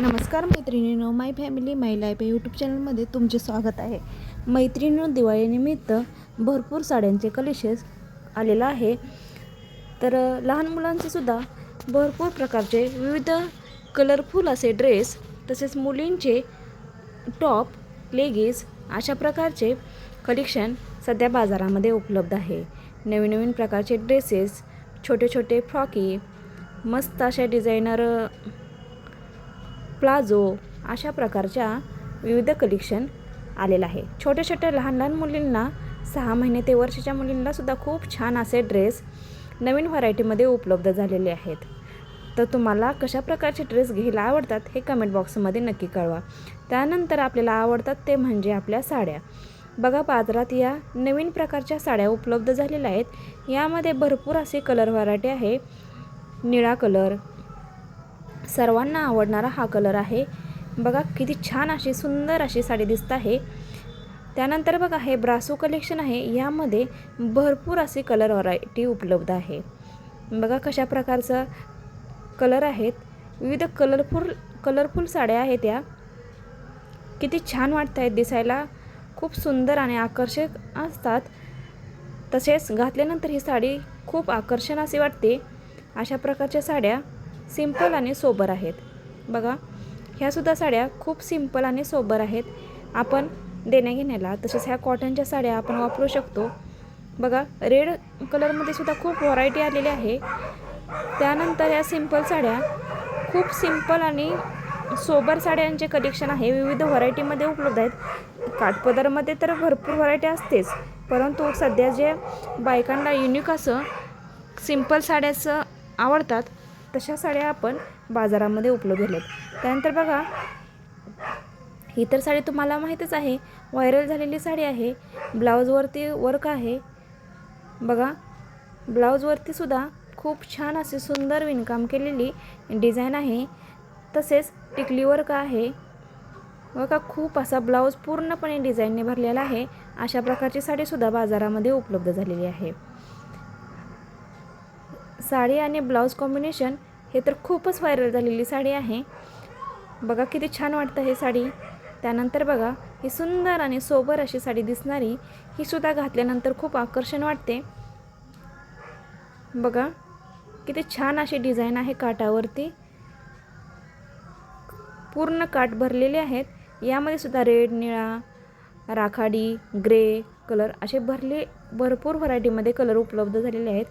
नमस्कार मैत्रिणींनो my family my life या यूट्यूब चॅनलमध्ये तुमचे स्वागत आहे. मैत्रिणीनं दिवाळीनिमित्त भरपूर साड्यांचे कलेशेस आलेला आहे. तर लहान मुलांचे सुद्धा भरपूर प्रकारचे विविध कलरफुल असे ड्रेस तसेच मुलींचे टॉप लेगीज अशा प्रकारचे कलेक्शन सध्या बाजारामध्ये उपलब्ध आहे. नवीन नवीन प्रकारचे ड्रेसेस छोटे छोटे फ्रॉकी मस्त अशा डिझायनर प्लाझो अशा प्रकारच्या विविध कलेक्शन आलेलं आहे. छोट्या छोट्या लहान लहान मुलींना सहा महिने ते वर्षाच्या मुलींनासुद्धा खूप छान असे ड्रेस नवीन व्हरायटीमध्ये उपलब्ध झालेले आहेत. तर तुम्हाला कशा प्रकारचे ड्रेस घ्यायला आवडतात हे कमेंट बॉक्समध्ये नक्की कळवा. त्यानंतर आपल्याला आवडतात ते म्हणजे आपल्या साड्या. बघा बाजारात या नवीन प्रकारच्या साड्या उपलब्ध झालेल्या आहेत. यामध्ये भरपूर असे कलर व्हरायटी आहे. निळा कलर सर्वांना आवडणारा हा कलर आहे. बघा किती छान अशी सुंदर अशी साडी दिसत आहे. त्यानंतर बघा हे ब्रासो कलेक्शन आहे. यामध्ये भरपूर असे कलर व्हरायटी उपलब्ध आहे. बघा कशा प्रकारचं कलर आहेत. विविध कलरफुल कलरफुल साड्या आहेत या. किती छान वाटत आहेत दिसायला. खूप सुंदर आणि आकर्षक असतात. तसेच घातल्यानंतर ही साडी खूप आकर्षण असे वाटते. अशा प्रकारच्या साड्या सिंपल आणि सोबर आहेत. बघा ह्यासुद्धा साड्या खूप सिंपल आणि सोबर आहेत. आपण देण्याघेण्याला तसेच ह्या कॉटनच्या साड्या आपण वापरू शकतो. बघा रेड कलरमध्ये सुद्धा खूप व्हरायटी आलेली आहे. त्यानंतर या सिंपल साड्या खूप सिंपल आणि सोबर साड्यांचे कलेक्शन आहे. विविध व्हरायटीमध्ये उपलब्ध आहेत. काठपदरमध्ये तर भरपूर व्हरायटी असतेच. परंतु सध्या जे बायकांना युनिक असं सिंपल साड्याचं आवडतात तशा साड्या आपण बाजारामध्ये उपलब्ध झाल्यात. त्यानंतर बघा ही तर साडी तुम्हाला माहीतच आहे व्हायरल झालेली साडी आहे ब्लाऊजवरती वर्क आहे. बघा ब्लाऊजवरती सुद्धा खूप छान असे सुंदर विणकाम केलेली डिझाईन आहे. तसेच टिकली वर्क आहे. बघा खूप असा ब्लाऊज पूर्णपणे डिझाईनने भरलेला आहे. अशा प्रकारची साडीसुद्धा बाजारामध्ये उपलब्ध झालेली आहे. साडी आणि ब्लाऊज कॉम्बिनेशन हे तर खूपच व्हायरल झालेली साडी आहे. बघा किती छान वाटतं हे साडी. त्यानंतर बघा ही सुंदर आणि सोबर अशी साडी दिसणारी ही सुद्धा घातल्यानंतर खूप आकर्षण वाटते. बघा किती छान अशी डिझाईन आहे काटावरती पूर्ण काठ भरलेले आहेत. यामध्ये सुद्धा रेड निळा राखाडी ग्रे कलर असे भरले भरपूर व्हरायटीमध्ये कलर उपलब्ध झालेले आहेत.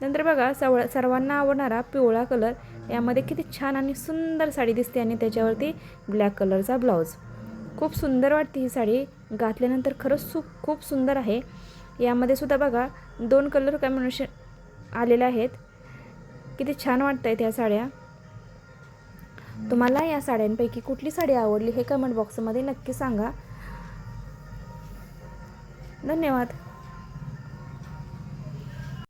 नंतर बघा सव सर्वांना आवडणारा पिवळा कलर. यामध्ये किती छान आणि सुंदर साडी दिसते आणि त्याच्यावरती ब्लॅक कलरचा ब्लाऊज. खूप सुंदर वाटते ही साडी. घातल्यानंतर खरंच सु खूप सुंदर आहे. यामध्ये सुद्धा बघा दोन कलर कॉम्बिनेशन आलेले आहेत. किती छान वाटत आहेत ह्या साड्या. तुम्हाला या साड्यांपैकी कुठली साडी आवडली हे कमेंट बॉक्समध्ये नक्की सांगा. धन्यवाद.